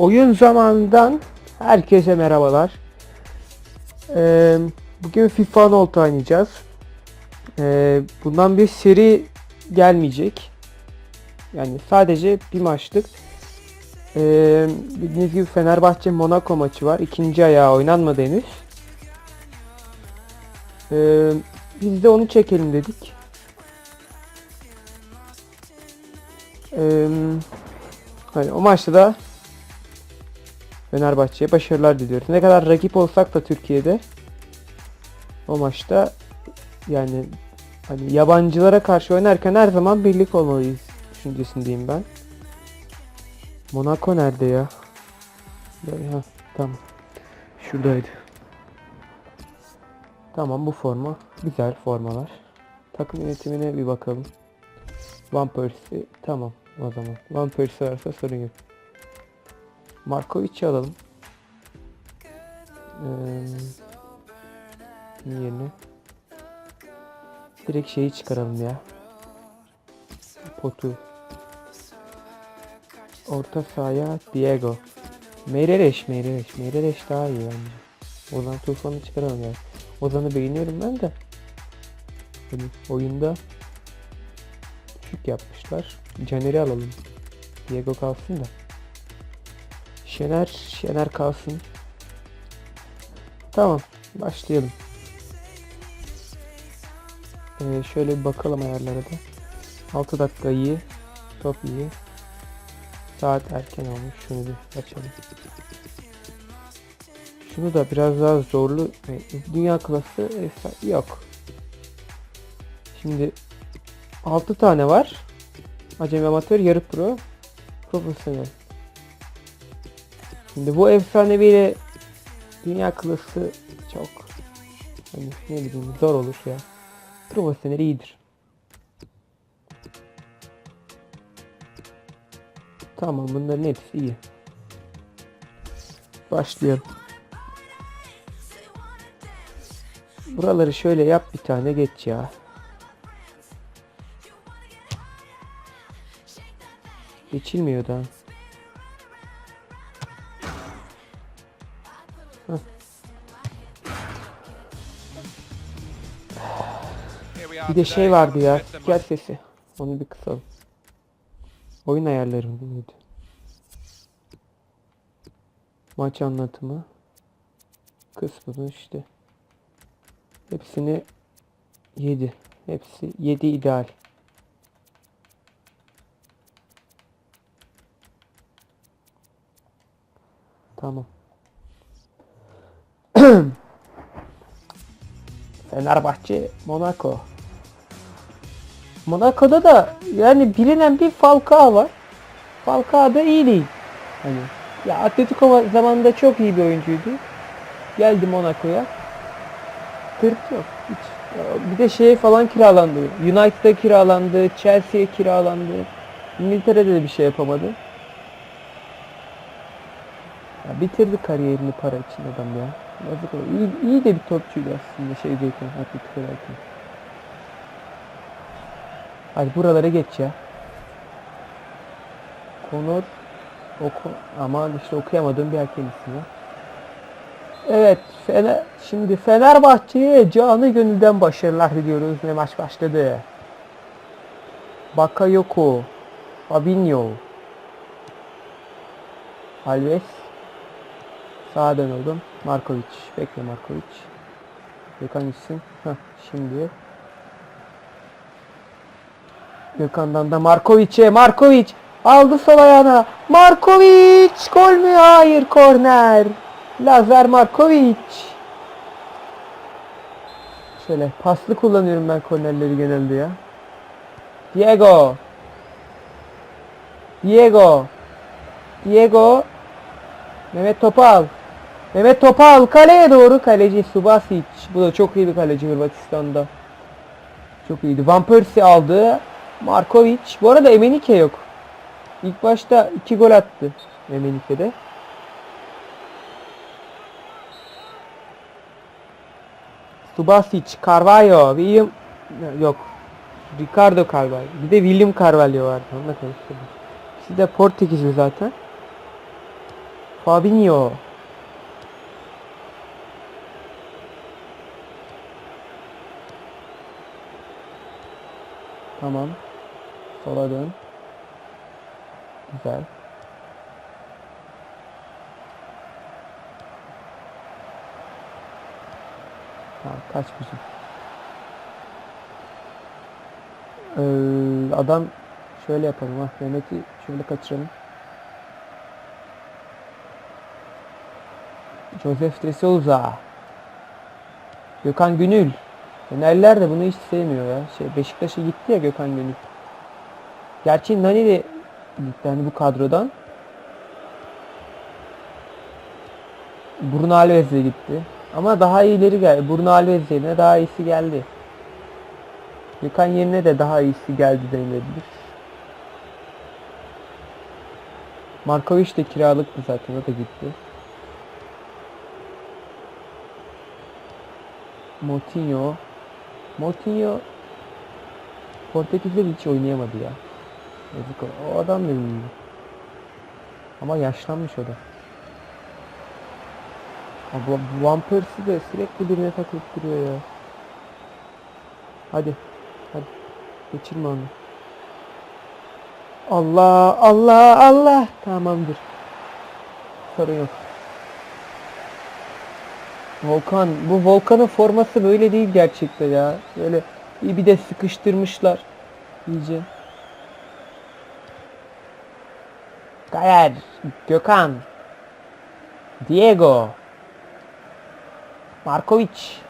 Oyun zamanından herkese merhabalar. Ee, bugün FIFA 16 oynayacağız. Ee, bundan bir seri gelmeyecek. Yani sadece bir maçlık. Ee, bildiğiniz gibi Fenerbahçe Monaco maçı var. İkinci ayağı oynanmadı henüz. Ee, biz de onu çekelim dedik. Ee, hani o maçta da Fenerbahçe'ye başarılar diliyoruz. Ne kadar rakip olsak da Türkiye'de o maçta yani hani yabancılara karşı oynarken her zaman birlik olmalıyız düşüncesindeyim ben. Monaco nerede ya? Ha, tamam. Şuradaydı. Tamam bu forma. Güzel formalar. Takım yönetimine bir bakalım. Van Persie tamam o zaman. Van Persie varsa sorun yok. Markovic'i alalım. Ee, yerine direkt şeyi çıkaralım ya. Potu. Orta sahaya Diego. Meireles, Meireles. Meireles daha iyi bence. Ozan Tufan'ı çıkaralım ya. Ozan'ı beğeniyorum ben de. Hani oyunda düşük yapmışlar. Caner'i alalım. Diego kalsın da. Şener, Şener kalsın. Tamam, başlayalım. Ee, şöyle bir bakalım ayarlara da. 6 dakika iyi, top iyi. Saat erken olmuş. Şunu bir açalım. Şunu da biraz daha zorlu. e, Dünya klası efsa- yok. Şimdi 6 tane var. Acemi amatör, yarı pro, profesyonel. Şimdi bu efsaneviyle dünya klası çok hani ne bileyim zor olur ya. Profesyonel iyidir. Tamam bunların hepsi iyi. Başlayalım. Buraları şöyle yap bir tane geç ya. Geçilmiyor daha. Bir de şey vardı ya. Gel sesi. Onu bir kısalım. Oyun ayarları mıydı? Maç anlatımı. Kısmını işte. Hepsini 7. Hepsi 7 ideal. Tamam. Fenerbahçe, Monaco. Monaco'da da yani bilinen bir Falcao var. Falcao da iyi değil. Hani ya Atletico zamanında çok iyi bir oyuncuydu. Geldi Monaco'ya. Tırt yok. Hiç. Bir de şeye falan kiralandı. United'a kiralandı, Chelsea'ye kiralandı. İngiltere'de de bir şey yapamadı. Ya bitirdi kariyerini para için adam ya. Yazık. İyi, iyi de bir topçuydu aslında şeydeyken, Atletico'dayken. Hadi buralara geç ya. Konor oku ama işte okuyamadığım bir hakem ismi. Evet, Fener, şimdi Fenerbahçe'ye canı gönülden başarılar diliyoruz ve maç başladı. Bakayoko, Fabinho, Alves, sağa dön oğlum, Markovic, bekle Markovic. Gökhan gitsin. Heh, şimdi Gökhan'dan da Markovic'e. Markovic aldı sol ayağına. Markovic gol mü? Hayır korner. Lazar Markovic. Şöyle paslı kullanıyorum ben kornerleri genelde ya. Diego. Diego. Diego. Mehmet Topal. Mehmet Topal kaleye doğru kaleci Subasic. Bu da çok iyi bir kaleci Hırvatistan'da. Çok iyiydi. Van Persie aldı. Markovic. Bu arada Emenike yok. İlk başta iki gol attı Emenike'de. Subasic, Carvalho, William yok. Ricardo Carvalho. Bir de William Carvalho vardı. Onunla karıştırdım. İkisi de Portekizli zaten. Fabinho. Tamam. Sola dön. Güzel. Tamam kaç bizim. Ee, adam şöyle yapalım ha Mehmet'i şöyle kaçıralım. Joseph de. Gökhan Gönül. Fenerliler de bunu hiç sevmiyor ya. Şey Beşiktaş'a gitti ya Gökhan Gönül. Gerçi Nani de hani bu kadrodan. Bruno Alves de gitti. Ama daha iyileri geldi. Bruno Alves yerine daha iyisi geldi. Gökhan yerine de daha iyisi geldi denilebilir. Markovic de kiralıktı zaten o da gitti. Motinho. Motinho Portekiz'de hiç oynayamadı ya. Yazık o. Adam da. Ama yaşlanmış o da. Van Persie de sürekli birine takılıp duruyor ya. Hadi. Hadi. Geçirme onu. Allah Allah Allah. Tamamdır. Sorun yok. Volkan. Bu Volkan'ın forması böyle değil gerçekten ya. Böyle bir de sıkıştırmışlar. İyice. Gayer. Gökhan. Diego. Markovic.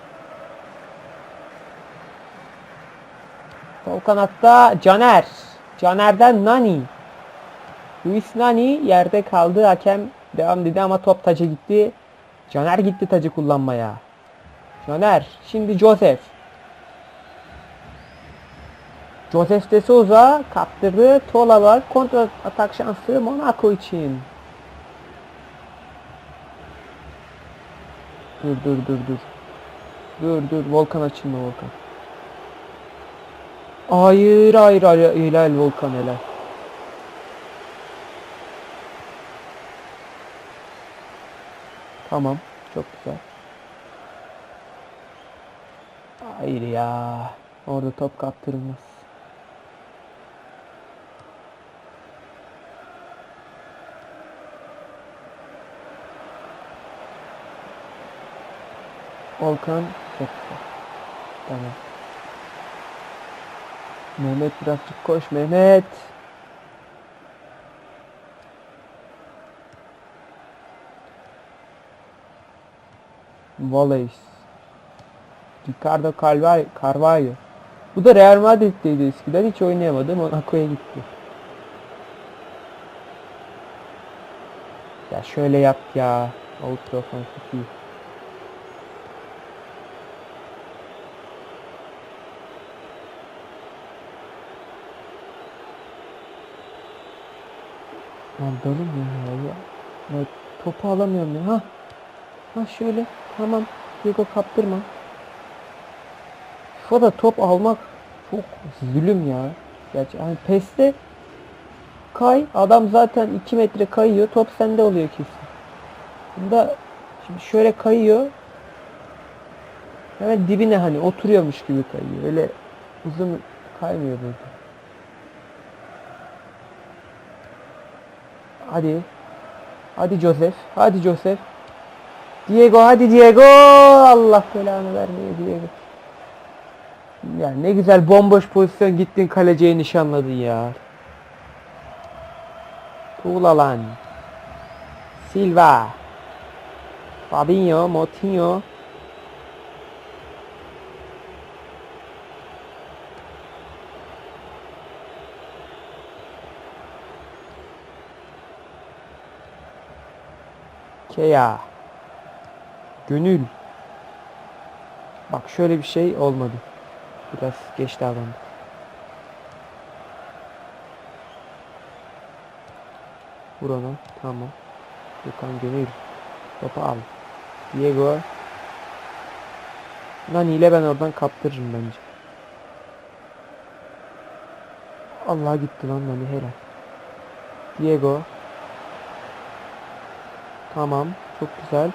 Sol kanatta Caner. Caner'den Nani. Luis Nani yerde kaldı. Hakem devam dedi ama top taca gitti. Caner gitti tacı kullanmaya. Caner. Şimdi Joseph. Joseph de Souza kaptırdı. Tola var. Kontra atak şansı Monaco için. Dur dur dur dur. Dur dur Volkan açılma Volkan. Hayır hayır hayır helal Volkan helal. Tamam çok güzel. Hayır ya. Orada top kaptırılmaz. Volkan çok. Tamam. Mehmet birazcık koş Mehmet. Wallace. Ricardo Carvalho. Bu da Real Madrid'deydi eskiden hiç oynayamadı. Monaco'ya gitti. Ya şöyle yap ya. Ultra ofansif Lan dalım ya ya. ya. Topu alamıyorum ya. Ha. Ha şöyle. Tamam. Diego kaptırma. FIFA'da top almak çok zulüm ya. Gerçi hani PES'te kay adam zaten 2 metre kayıyor. Top sende oluyor kesin. Bunda şimdi şöyle kayıyor. Hemen dibine hani oturuyormuş gibi kayıyor. Öyle uzun kaymıyor burada. Hadi. Hadi Joseph. Hadi Joseph. Diego hadi Diego. Allah belanı vermeye Diego. Ya ne güzel bomboş pozisyon gittin kaleciye nişanladın ya. Tuğla lan. Silva. Fabinho, Motinho. Kea. Gönül. Bak şöyle bir şey olmadı. Biraz geç davrandı. Vur ona. Tamam. Gökhan Gönül. Topu al. Diego. Nani ile ben oradan kaptırırım bence. Allah gitti lan Nani helal. Diego. Tamam. Çok güzel.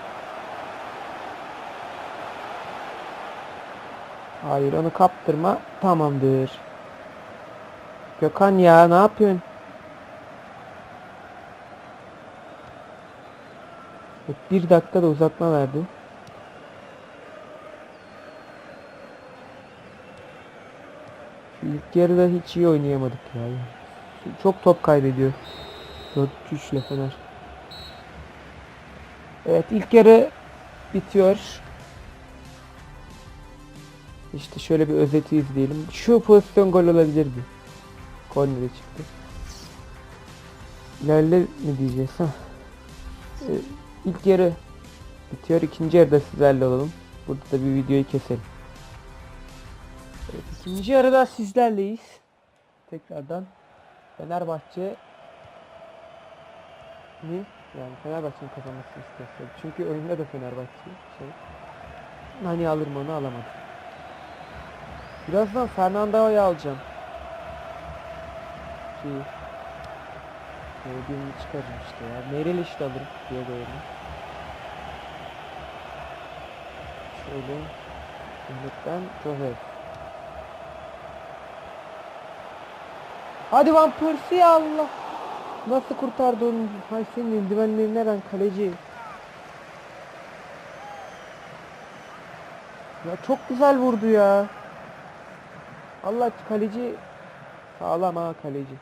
Hayır onu kaptırma. Tamamdır. Gökhan ya ne yapıyorsun? Bir dakika da uzatma verdi. Şu ilk yarıda hiç iyi oynayamadık ya. Çok top kaybediyor. 4-3 ile Fener. Evet ilk yarı bitiyor. İşte şöyle bir özeti izleyelim. Şu pozisyon gol olabilirdi. Kornere çıktı. İlerle mi diyeceğiz ha? Ee, ilk yarı bitiyor. İkinci yarıda sizlerle olalım. Burada da bir videoyu keselim. Evet, ikinci yarıda sizlerleyiz. Tekrardan Fenerbahçe ni yani Fenerbahçe'nin kazanmasını istiyoruz. Çünkü oyunda da Fenerbahçe şey. Hani alır mı onu alamadı. Birazdan Fernando'yu alacağım. Ki birini çıkarım işte ya. Merel işte alırım diye doğru. Şöyle Mehmet'ten Joseph. Hadi Van Persie Allah. Nasıl kurtardı onu? Hay senin eldivenlerine ben kaleci. Ya çok güzel vurdu ya. Allah kaleci sağlam ha kaleci.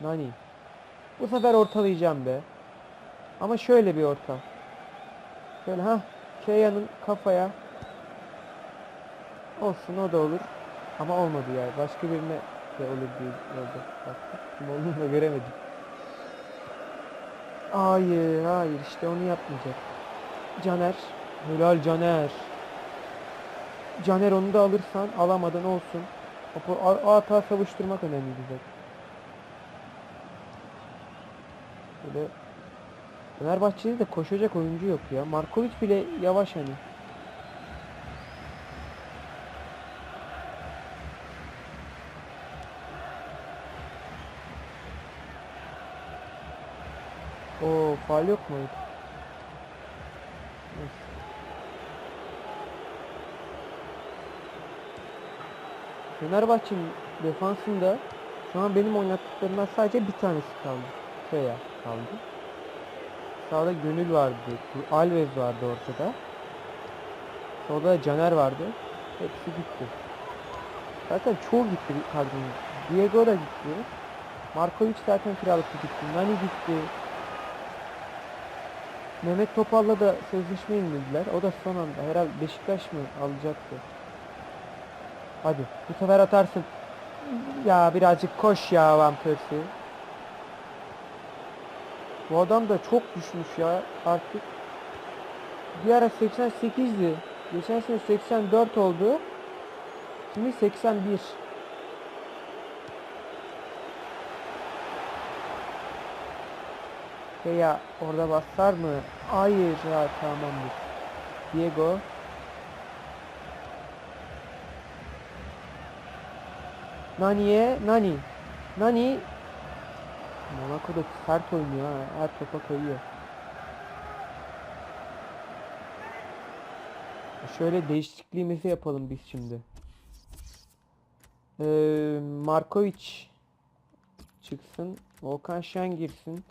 Nani. Bu sefer ortalayacağım be. Ama şöyle bir orta. Şöyle ha. Keya'nın kafaya. Olsun o da olur. Ama olmadı ya. Başka birine de olur diye oldu. Baktık. Kim olduğunu da göremedim. Hayır hayır işte onu yapmayacak. Caner. Helal Caner. Caner onu da alırsan alamadan olsun. O, hata savuşturmak önemli bize. Böyle Fenerbahçe'de de koşacak oyuncu yok ya. Markovic bile yavaş hani. O faal yok mu? Fenerbahçe'nin defansında şu an benim oynattıklarımdan sadece bir tanesi kaldı. Kaya kaldı. Sağda Gönül vardı. Alves vardı ortada. Solda Caner vardı. Hepsi gitti. Zaten çoğu gitti kadronun. Diego da gitti. Markovic zaten kiralıklı gitti. Nani gitti. Mehmet Topal'la da sözleşme indirdiler. O da son anda. Herhalde Beşiktaş mı alacaktı? Hadi bu sefer atarsın. Ya birazcık koş ya Van Persie. Bu adam da çok düşmüş ya artık. Bir ara 88'di. Geçen sene 84 oldu. Şimdi 81. Şey ya orada basar mı? Hayır ya tamamdır. Diego. Nani'ye Nani. Nani Monaco'da sert oynuyor ha. Her topa koyuyor. Şöyle değişikliğimizi yapalım biz şimdi. Ee, Markovic çıksın. Volkan Şen girsin.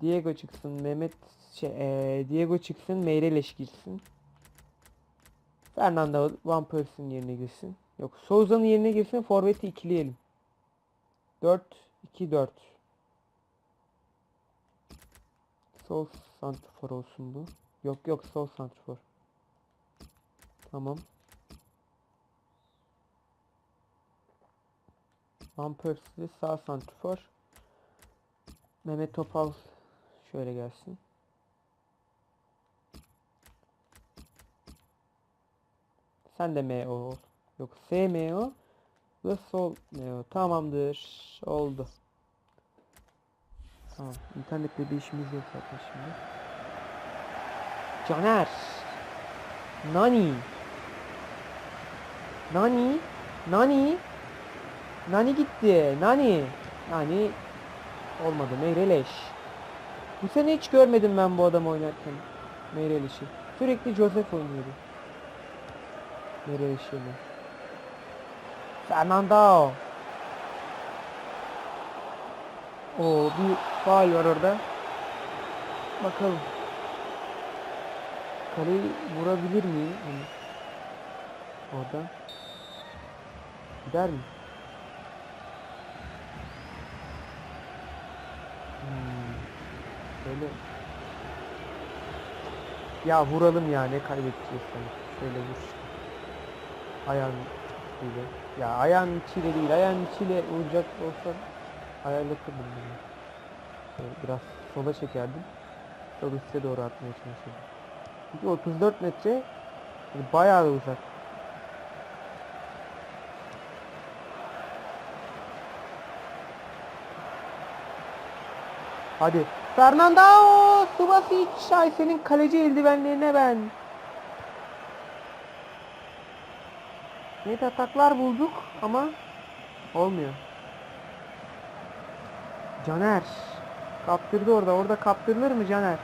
Diego çıksın. Mehmet şey, ee, Diego çıksın. Meireles girsin. Fernando Van Persie'nin yerine girsin. Yok Souza'nın yerine girsin. Forvet'i ikileyelim. 4-2-4. Sol santrfor olsun bu. Yok yok sol santrfor. Tamam. Van Persie sağ santrfor. Mehmet Topal şöyle gelsin. Sen de MO ol. Yok SMO ve sol MO. Tamamdır. Oldu. Tamam. İnternette bir işimiz yok zaten şimdi. Caner. Nani. Nani. Nani. Nani gitti. Nani. Nani. Olmadı. Meyreleş. Bu sene hiç görmedim ben bu adamı oynarken. Meireliş'i. Sürekli Joseph oynuyordu. Meireliş'le. Fernando. Oo bir faal var orada. Bakalım. Kaleyi vurabilir miyim? Orada. Gider mi? Böyle. Ya vuralım ya ne kaybedeceğiz sanki. Şöyle vur işte. Ayağın içiyle. Ya ayağın içiyle değil. Ayağın içiyle vuracak olsa ayarlatırdım bunu. Şöyle biraz sola çekerdim. Sol üste doğru atmaya çalışırdım. Çünkü 34 metre yani bayağı da uzak. Hadi. Fernando Subasic. Ay senin kaleci eldivenlerine ben. Net ataklar bulduk ama olmuyor. Caner. Kaptırdı orada. Orada kaptırılır mı Caner?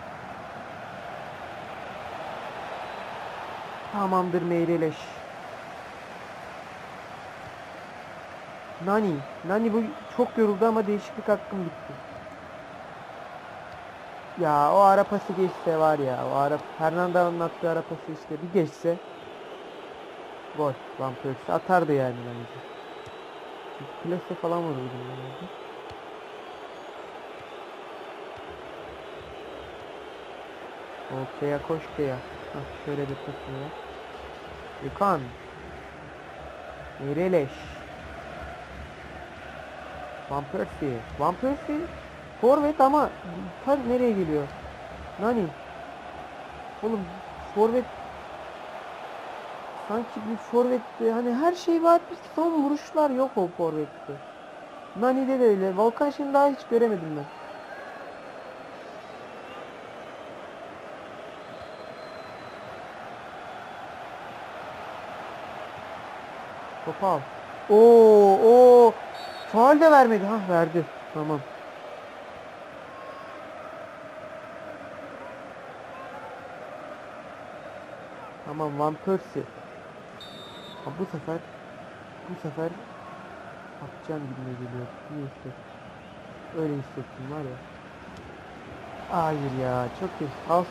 Tamamdır Meyreleş. Nani. Nani bu çok yoruldu ama değişiklik hakkım gitti. Ya o ara pası geçse var ya. O ara Fernando'nun attığı ara pası işte bir geçse gol. Van Persie atardı yani bence. Plase falan vururdu. Yani. Okey koş ya. Hah, şöyle bir pasını ver. Yukan. Mireleş. Van Persie. Van Persie. Forvet ama ta nereye geliyor? Nani? Oğlum forvet sanki bir forvette hani her şey var bir son vuruşlar yok o forvette. Nani'de de öyle. Volkan şimdi daha hiç göremedim ben. Topu al. Oo, oo. Faal de vermedi. Ha verdi. Tamam. Tamam Van Persie. Ha, bu sefer bu sefer atacağım gibi geliyor. İyi hissettim. Öyle hissettim var ya. Hayır ya çok iyi. Sağ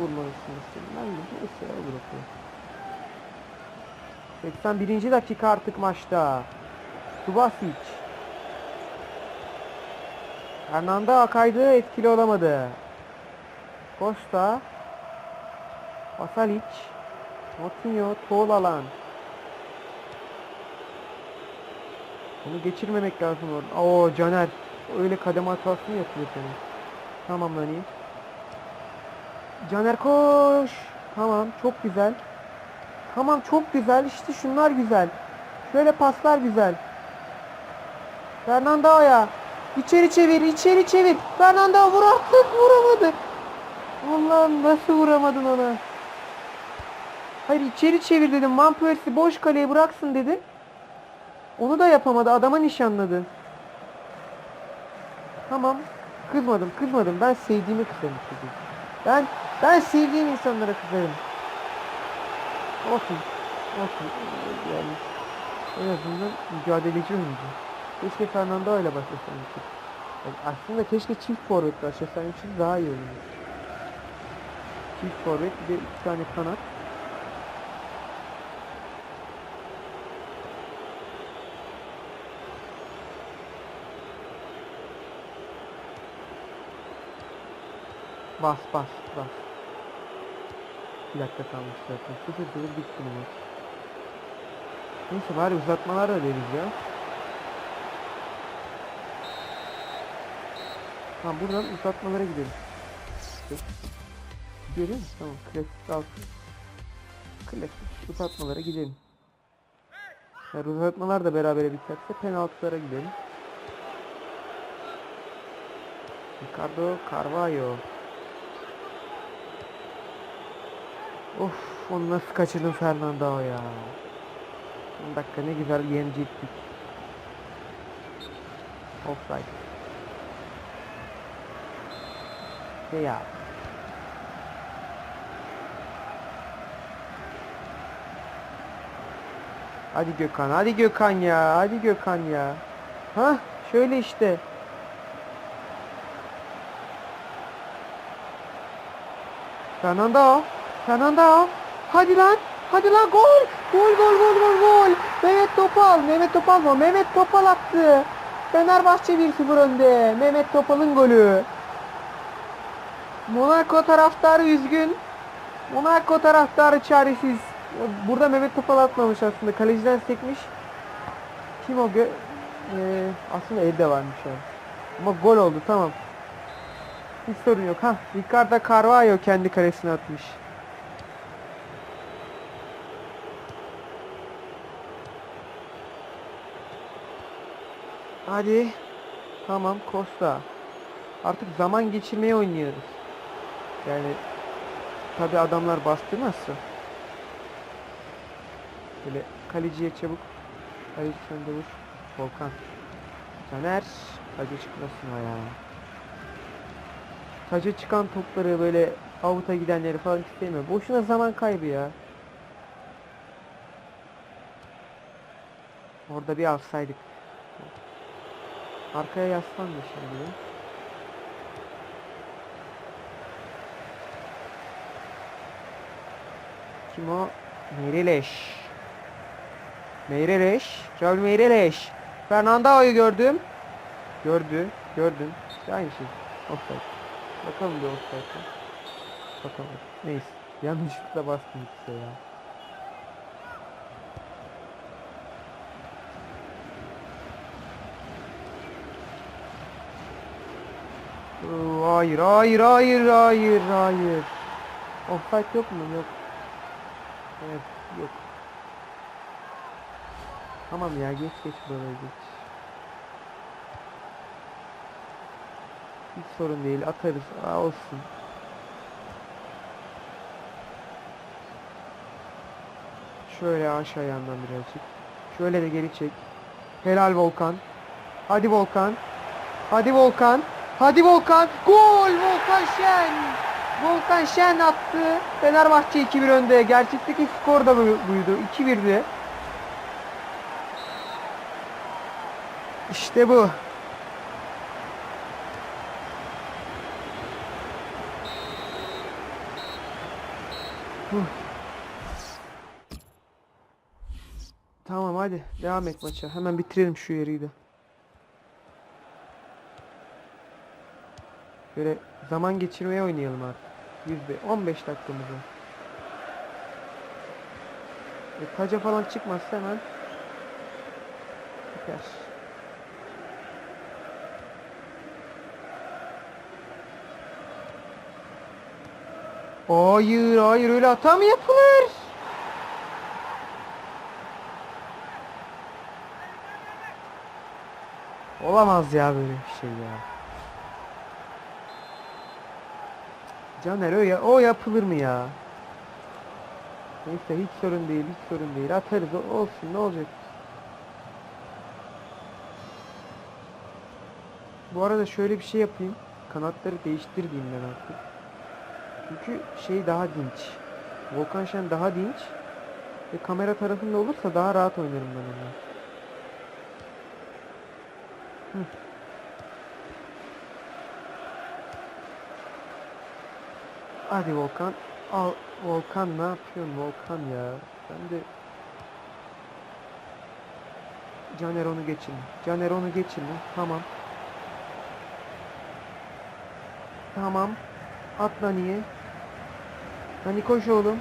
vurmalısın istedim. Ben de neyse ya bırakıyorum. 81. dakika artık maçta. Subasic. Hernando kaydı etkili olamadı. Costa. Pasalic. Motinho. Tol alan. Onu geçirmemek lazım orada. Oo Caner. Öyle kademe hatası mı yapıyor senin? Tamam lan. Caner koş. Tamam çok güzel. Tamam çok güzel. İşte şunlar güzel. Şöyle paslar güzel. Fernando'ya. İçeri çevir, içeri çevir. Fernando vur artık vuramadı. Allah'ım nasıl vuramadın ona? Hayır içeri çevir dedim. Van Persie boş kaleye bıraksın dedim. Onu da yapamadı. Adama nişanladı. Tamam. Kızmadım, kızmadım. Ben sevdiğimi kızarım kızım. Ben ben sevdiğim insanlara kızarım. Olsun. Olsun. Yani en azından mücadeleci oyuncu. Keşke Fernando ile başlasaymıştık. Yani aslında keşke çift forvet başlasaymışız daha iyi olurdu. Çift forvet bir de iki tane kanat. Bas bas bas. Bir dakika kalmış zaten. Sıfır sıfır bitti maç. Neyse bari uzatmalar da deriz ya. Tamam buradan uzatmalara gidelim. Gidiyor değil mi? Tamam klasik altı. Klasik uzatmalara gidelim. Eğer uzatmalar da berabere biterse penaltılara gidelim. Ricardo Carvalho. Of onu nasıl kaçırdın Fernando ya. 10 dakika ne güzel yenecektik. Offside. işte ya. Hadi Gökhan, hadi Gökhan ya, hadi Gökhan ya. Ha, şöyle işte. Fernando, Fernando. Hadi lan, hadi lan gol. Gol, gol, gol, gol, gol. Mehmet Topal, Mehmet Topal mı? Mehmet Topal attı. Fenerbahçe 1-0 önde. Mehmet Topal'ın golü. Monaco taraftarı üzgün. Monaco taraftarı çaresiz. Burada Mehmet Topal atmamış aslında. Kaleciden sekmiş. Kim o? Gö Ee, aslında elde varmış o. Ama gol oldu tamam. Hiç sorun yok. Ha, Ricardo Carvalho kendi kalesine atmış. Hadi. Tamam Costa. Artık zaman geçirmeye oynuyoruz. Yani tabi adamlar bastırmazsa. Böyle kaleciye çabuk. Kaleci sen de vur. Volkan. Caner. Taca çıkmasın ya. Taca çıkan topları böyle avuta gidenleri falan istemiyor. Boşuna zaman kaybı ya. Orada bir alsaydık. Arkaya yaslan da şimdi. Kim o? Meireles. Meireles. Raul Meireles. Fernando'yu gördüm. Gördü. Gördüm. İşte aynı şey. Offside. Bakalım bir offside. Bakalım. Neyse. Yanlışlıkla bastım işte ya. Hayır, hayır, hayır, hayır, hayır. Offside yok mu? Yok. Evet, yok. Tamam ya, geç geç buraya geç. Hiç sorun değil, atarız. Aa, olsun. Şöyle aşağı yandan birazcık. Şöyle de geri çek. Helal Volkan. Hadi Volkan. Hadi Volkan. Hadi Volkan. Gol Volkan Şen. Volkan Şen attı. Fenerbahçe 2-1 önde. Gerçekteki skor da bu- buydu. 2-1'di. İşte bu. Tamam hadi devam et maça. Hemen bitirelim şu yeri de. Böyle zaman geçirmeye oynayalım artık. Yüzde 15 dakikamız. E, taca falan çıkmazsa hemen biter. Hayır hayır öyle hata mı yapılır? Olamaz ya böyle bir şey ya. Caner o, ya, o yapılır mı ya? Neyse hiç sorun değil hiç sorun değil atarız o- olsun ne olacak? Bu arada şöyle bir şey yapayım. Kanatları değiştir ben artık. Çünkü şey daha dinç. Volkan Şen daha dinç. Ve kamera tarafında olursa daha rahat oynarım ben onunla. Hı. Hadi Volkan. Al Volkan ne yapıyorsun Volkan ya? Ben de Caner onu geçirme. Caner onu geçirme. Tamam. Tamam. At Nani'ye. Nani koş oğlum.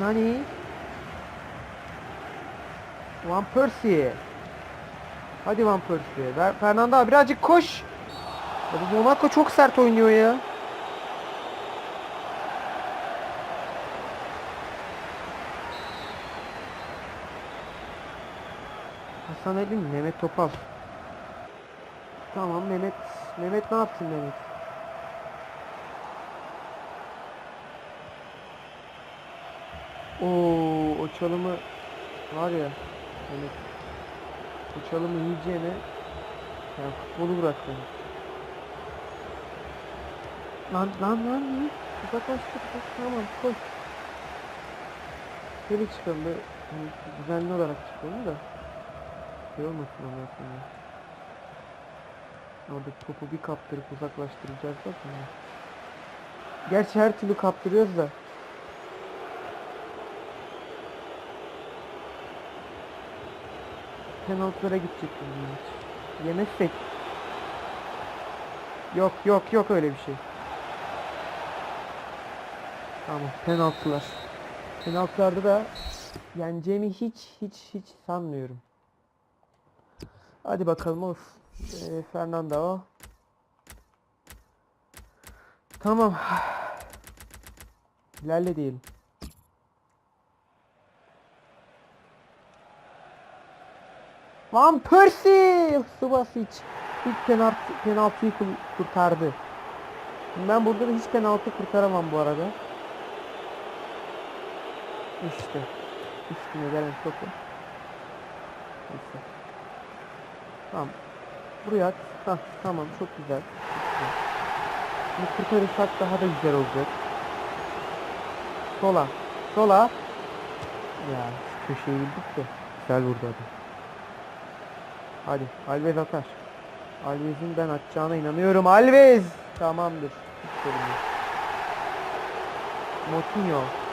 Nani. Van Persie. Hadi Van Persie. Fernando birazcık koş. Ya bu Monaco çok sert oynuyor ya. Hasan mi? Mehmet Topal. Tamam Mehmet. Mehmet ne yaptın Mehmet? Oo, o çalımı var ya Mehmet. O çalımı yiyeceğine yani futbolu bırak beni. Lan lan lan. Uzaklaştık. Tamam koş. Şöyle çıkalım böyle düzenli olarak çıkalım da şey olmasın ondan sonra. Orada topu bir kaptırıp uzaklaştıracağız da sonra. Gerçi her türlü kaptırıyoruz da. Penaltılara gidecek bu maç. Yemezsek. Yok yok yok öyle bir şey. Tamam penaltılar. Penaltılarda da yeneceğimi hiç hiç hiç sanmıyorum. Hadi bakalım of. Ee, Fernando. Tamam. İlerle diyelim. Van Persie! Subasic ilk penaltı, penaltıyı kurtardı. Ben burada da hiç penaltı kurtaramam bu arada. İşte. Üstüne gelen topu. Neyse. Tamam. Buraya at. Hah, tamam çok güzel. Güzel. Bunu kurtarırsak daha da güzel olacak. Sola. Sola. Ya şu köşeyi bildik de. Güzel vurdu adam. Hadi Alves atar. Alves'in ben atacağına inanıyorum. Alves! Tamamdır. Hiç. Motinho.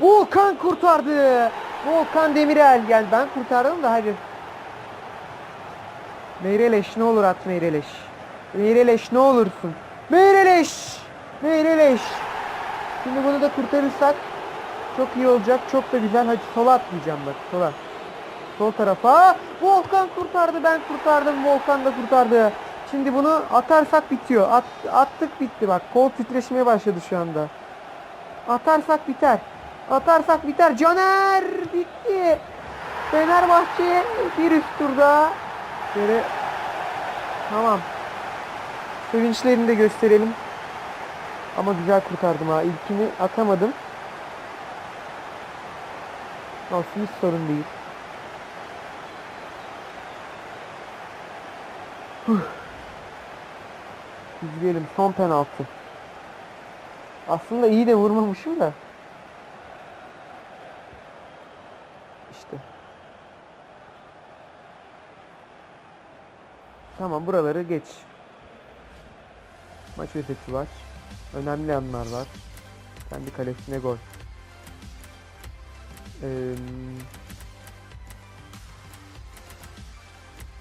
Volkan kurtardı. Volkan Demirel. Yani ben kurtardım da hadi. Meyreleş ne olur at Meyreleş. Meyreleş ne olursun. Meyreleş. Meyreleş. Şimdi bunu da kurtarırsak çok iyi olacak. Çok da güzel. Hadi sola atlayacağım bak sola. Sol tarafa. Volkan kurtardı. Ben kurtardım. Volkan da kurtardı. Şimdi bunu atarsak bitiyor. At, attık bitti bak. Kol titreşmeye başladı şu anda. Atarsak biter. Atarsak biter. Caner bitti. Fenerbahçe bir üst turda. Böyle tamam. Sevinçlerini de gösterelim. Ama güzel kurtardım ha. İlkini atamadım. Olsun hiç sorun değil. Huh. Son penaltı. Aslında iyi de vurmamışım da. İşte. Tamam buraları geç. Maç özeti var. Önemli anlar var. Kendi kalesine gol. Ee,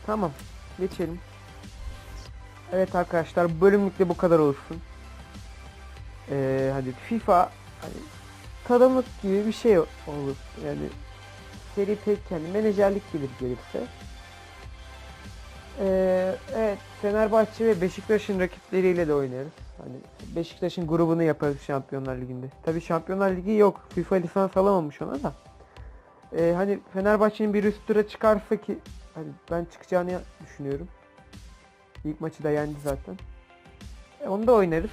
tamam. Geçelim. Evet arkadaşlar bölümlükte bu kadar olsun. Ee, hani FIFA hani tadımlık gibi bir şey olur. Yani seri tek yani menajerlik gelir gelirse. Ee, evet Fenerbahçe ve Beşiktaş'ın rakipleriyle de oynarız. Hani Beşiktaş'ın grubunu yaparız Şampiyonlar Ligi'nde. Tabii Şampiyonlar Ligi yok. FIFA lisans alamamış ona da. Ee, hani Fenerbahçe'nin bir üst tura çıkarsa ki hani ben çıkacağını düşünüyorum. İlk maçı da yendi zaten. E, onu da oynarız.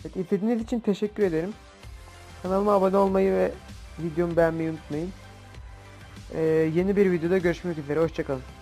Evet, izlediğiniz için teşekkür ederim. Kanalıma abone olmayı ve videomu beğenmeyi unutmayın. Ee, yeni bir videoda görüşmek üzere. Hoşçakalın.